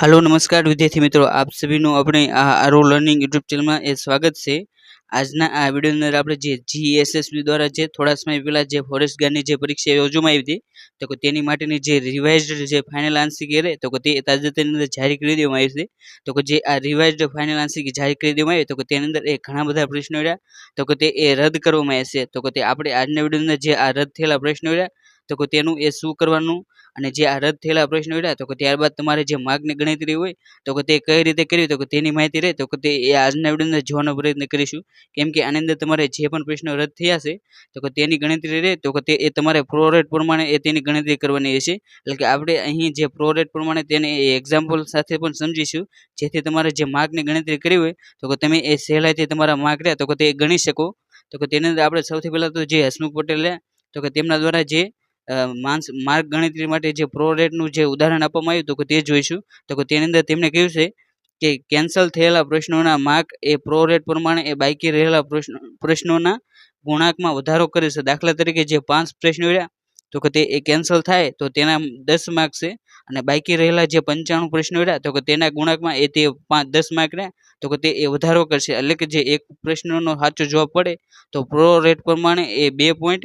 હાલો નમસ્કાર વિદ્યાર્થી મિત્રો. આપ સભીનું આપણે આ આરો લર્નિંગ યુટ્યુબ ચેનલમાં એ સ્વાગત છે. આજના આ વિડીયોની અંદર આપણે જે જીએસએસબી દ્વારા જે થોડા સમય પહેલાં જે ફોરેસ્ટ ગાર્ડની જે પરીક્ષા યોજવામાં આવી હતી, તો તેની માટેની જે રિવાઇઝડ જે ફાઇનલ આન્સર કરે તો તે તાજેતરની અંદર જાહેર કરી દેવામાં આવી છે તો જે આ રિવાઇઝડ ફાઇનલ આન્સર જાહેર કરી દેવામાં આવી, તો તેની અંદર એ ઘણા બધા પ્રશ્નો રહ્યા. તો કે તે એ રદ કરવામાં આવશે તો કે તે આપણે આજના વિડીયોની અંદર જે આ રદ થયેલા પ્રશ્નો રહ્યા તો કે તેનું એ શું કરવાનું અને જે આ રદ થયેલા પ્રશ્નો રહ્યા તો કે ત્યારબાદ તમારે જે માર્ગની ગણતરી હોય તો કે તે કઈ રીતે કરવી તો કે તેની માહિતી રહે તો કે તે એ આજના અંદર જોવાનો પ્રયત્ન કરીશું કેમ કે આની અંદર તમારે જે પણ પ્રશ્નો રદ થયા છે તો કે તેની ગણતરી રહે તો કે તે એ તમારે પ્રોરેટ પ્રમાણે એ તેની ગણતરી કરવાની હશે એટલે કે આપણે અહીં જે પ્રોરેટ પ્રમાણે તેને એ એક્ઝામ્પલ સાથે પણ સમજીશું જેથી તમારે જે માર્કની ગણતરી કરવી હોય તો કે તમે એ સહેલાઈથી તમારા માર્ક રહ્યા તો કે તે ગણી શકો તો કે તેની અંદર આપણે સૌથી પહેલાં તો જે હસમુખ પટેલ રહ્યા તો કે તેમના દ્વારા જે માન્સ માર્ક ગણતરી માટે જે પ્રો રેટનું જે ઉદાહરણ આપવામાં આવ્યું તો કે તે જોઈશું. તો તેની અંદર તેમણે કહ્યું છે કે કેન્સલ થયેલા પ્રશ્નોના માર્ક એ પ્રો રેટ પ્રમાણે એ બાકી રહેલા પ્રશ્નો, પ્રશ્નોના ગુણાંકમાં વધારો કરે છે. દાખલા તરીકે જે પાંચ પ્રશ્નો રહ્યા તો કે તે એ કેન્સલ થાય, તો તેના દસ માર્ક છે. અને બાકી રહેલા જે પંચાણું પ્રશ્નો રહ્યા તો કે તેના ગુણાંકમાં એ તે પાંચ, દસ માર્ક રહ્યા, તો કે તે એ વધારો કરશે. એટલે કે જે એક પ્રશ્નનો સાચો જવાબ પડે, તો પ્રો રેટ પ્રમાણે એ બે પોઈન્ટ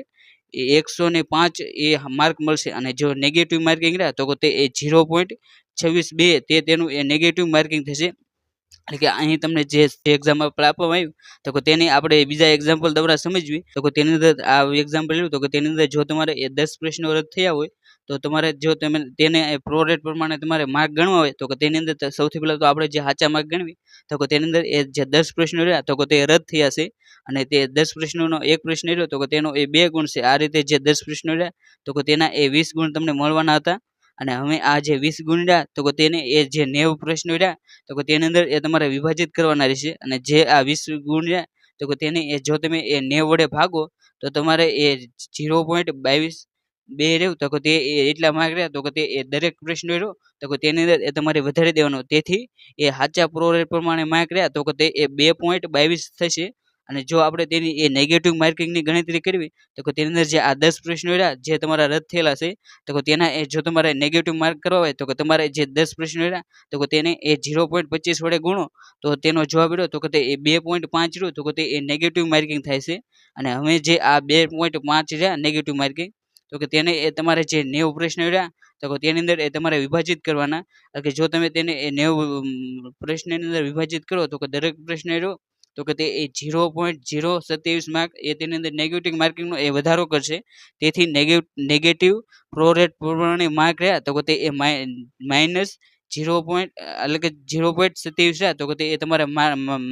એકસો ને પાંચ એ માર્ક મળશે અને જો નેગેટિવ માર્કિંગ રહ્યા તો તે એ ઝીરો પોઈન્ટ છવ્વીસ બે તે તેનું એ નેગેટિવ માર્કિંગ થશે. કે અહીં તમને જે એક્ઝામ આપણે આપવામાં આવ્યું, તો કે તેની આપણે બીજા એક્ઝામ્પલ દ્વારા સમજવી, તો કે તેની અંદર આ એક્ઝામ્પલ લીધું તો કે તેની અંદર જો તમારે એ દસ પ્રશ્નો રદ થયા હોય, તો તમારે જો તમે તેને પ્રોરેટ પ્રમાણે તમારે માર્ક ગણવા હોય, તો કે તેની અંદર સૌથી પહેલાં તો આપણે જે સાચા માર્ક ગણવી, તો કે તેની અંદર એ જે દસ પ્રશ્નો રહ્યા, તો કે તે રદ થયા છે. અને તે દસ પ્રશ્નોનો એક પ્રશ્ન રહ્યો, તો કે તેનો એ બે ગુણ છે. આ રીતે જે દસ પ્રશ્નો રહ્યા, તો કે તેના એ વીસ ગુણ તમને મળવાના હતા. અને હવે આ જે વીસ ગુણ રહ્યા તો તેને એ જે નેવ પ્રશ્નો રહ્યા, તો તેની અંદર એ તમારે વિભાજિત કરવાના રહેશે. અને જે આ વીસ ગુણ રહ્યા તો તેને એ જો તમે એ નેવ વડે ભાગો, તો તમારે એ ઝીરો પોઈન્ટ બાવીસ બે રહ્યું, તો તે એટલા માર્ક રહ્યા, તો તે એ દરેક પ્રશ્ન રહ્યો, તો તેની અંદર એ તમારે વધારી દેવાનો. તેથી એ સાચા પ્રોરેટ પ્રમાણે માર્ક રહ્યા, તો તે એ બે પોઈન્ટ બાવીસ થશે. અને જો આપણે તેની એ નેગેટિવ માર્કિંગની ગણતરી કરવી, તો તેની અંદર જે આ દસ પ્રશ્નો રહ્યા, જે તમારા રદ થયેલા છે, તો તેના એ જો તમારે નેગેટિવ માર્ક કરવા હોય, તો તમારે જે દસ પ્રશ્નો રહ્યા, તો તેને એ ઝીરો પોઈન્ટ પચીસ વડે ગુણો, તો તેનો જવાબ રહ્યો તો તે એ બે પોઈન્ટ પાંચ રહ્યો, તો તે એ નેગેટિવ માર્કિંગ થાય છે. અને હવે જે આ બે પોઈન્ટ પાંચ રહ્યા નેગેટિવ માર્કિંગ તો કે તેને એ તમારે જે નેવું પ્રશ્ન રહ્યા, તો કે તેની અંદર એ તમારે વિભાજિત કરવાના. કે જો તમે તેને એ નેવું પ્રશ્નની અંદર વિભાજિત કરો, તો કે દરેક પ્રશ્ન રહ્યો તો કે તે એ ઝીરો પોઈન્ટ ઝીરો સત્યાવીસ માર્ક એ તેની અંદર નેગેટિવ માર્કિંગનો એ વધારો કરશે. તેથી નેગેટિવ પ્રો રેટ પ્રમાણે માર્ક રહ્યા તો કે તે એ માઇનસ ઝીરો પોઈન્ટ એટલે કે ઝીરો પોઈન્ટ સત્યાવીસ રહ્યા તો કે તે એ તમારે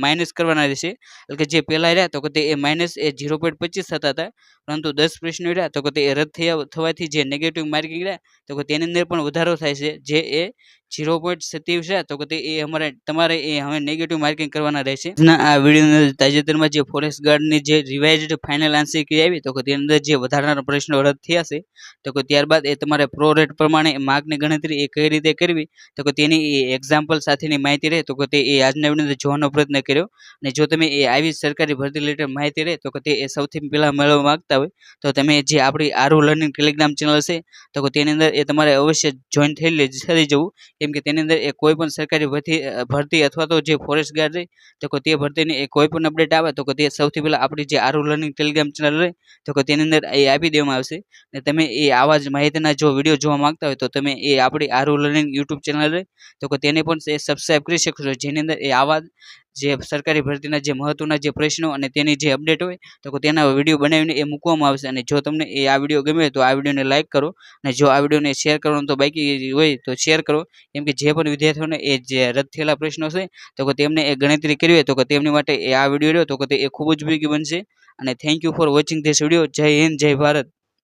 માઇનસ કરવાના રહેશે. એટલે કે જે પહેલાં રહ્યા તો કે તે એ માઇનસ એ ઝીરો પોઈન્ટ પચીસ થતા હતા. પરંતુ દસ પ્રશ્નો રહ્યા તો કે તે એ રદ થયા થવાથી જે નેગેટિવ માર્કિંગ રહ્યા તો કે તેની અંદર પણ વધારો થાય છે. જે એ ઝીરો પોઈન્ટ સત્યાવીસ રહ્યા તો કે એ અમારે, તમારે એ હવે નેગેટિવ માર્કિંગ કરવાના રહેશે. આ વીડિયો તાજેતરમાં જે ફોરેસ્ટ ગાર્ડની જે રિવાઇઝડ ફાઇનલ આન્સર કી આવી તો કે તેની અંદર જે વધારાના પ્રશ્નો રદ થયા છે તો કે ત્યારબાદ એ તમારે પ્રો રેટ પ્રમાણે માર્કની ગણતરી એ કઈ રીતે કરવી તો કે તેની એક્ઝામ્પલ સાથેની માહિતી રહે તો કે તે એ આજના વીડિયો જોવાનો પ્રયત્ન કર્યો. અને જો તમે એ આવી સરકારી ભરતી રિલેટેડ માહિતી રહે તો કે તે એ સૌથી પહેલાં મેળવવા માગતા હોય, તો તમે જે આપણી આરુ લર્નિંગ ટેલિગ્રામ ચેનલ છે તો તેની અંદર એ તમારે અવશ્ય જોઈન થઈ થઈ જવું. કેમ કે તેની અંદર એ કોઈ પણ સરકારી ભરતી ભરતી અથવા તો જે ફોરેસ્ટ ગાર્ડ રહે, તો તે ભરતીની એ કોઈ પણ અપડેટ આવે, તો તે સૌથી પહેલાં આપણી જે આરુ લર્નિંગ ટેલિગ્રામ ચેનલ રહે, તો તેની અંદર એ આપી દેવામાં આવશે. ને તમે એ આવા જ માહિતીના જો વીડિયો જોવા માંગતા હોય, તો તમે એ આપણી આરુ લર્નિંગ યુટ્યુબ ચેનલ રહે, તો તેને પણ એ સબસ્ક્રાઈબ કરી શકશો જેની અંદર એ આવા જે સરકારી ભરતીના જે મહત્વના જે પ્રશ્નો અને તેની જે અપડેટ હોય, તો તેના વીડિયો બનાવીને એ મૂકવામાં આવશે. અને જો તમને એ આ વીડિયો ગમે તો આ વિડીયોને લાઇક કરો. અને જો આ વિડીયોને શેર કરવાનું તો બાકી હોય તો શેર કરો. કેમ કે જે પણ વિદ્યાર્થીઓને એ જે રદ થયેલા પ્રશ્નો છે, તો તેમને એ ગણતરી કરવી હોય તો તેમની માટે એ આ વીડિયો રહ્યો, તો તે એ ખૂબ જ ઉપયોગી બનશે. અને thank you for watching this video Jai Hind, Jai Bharat.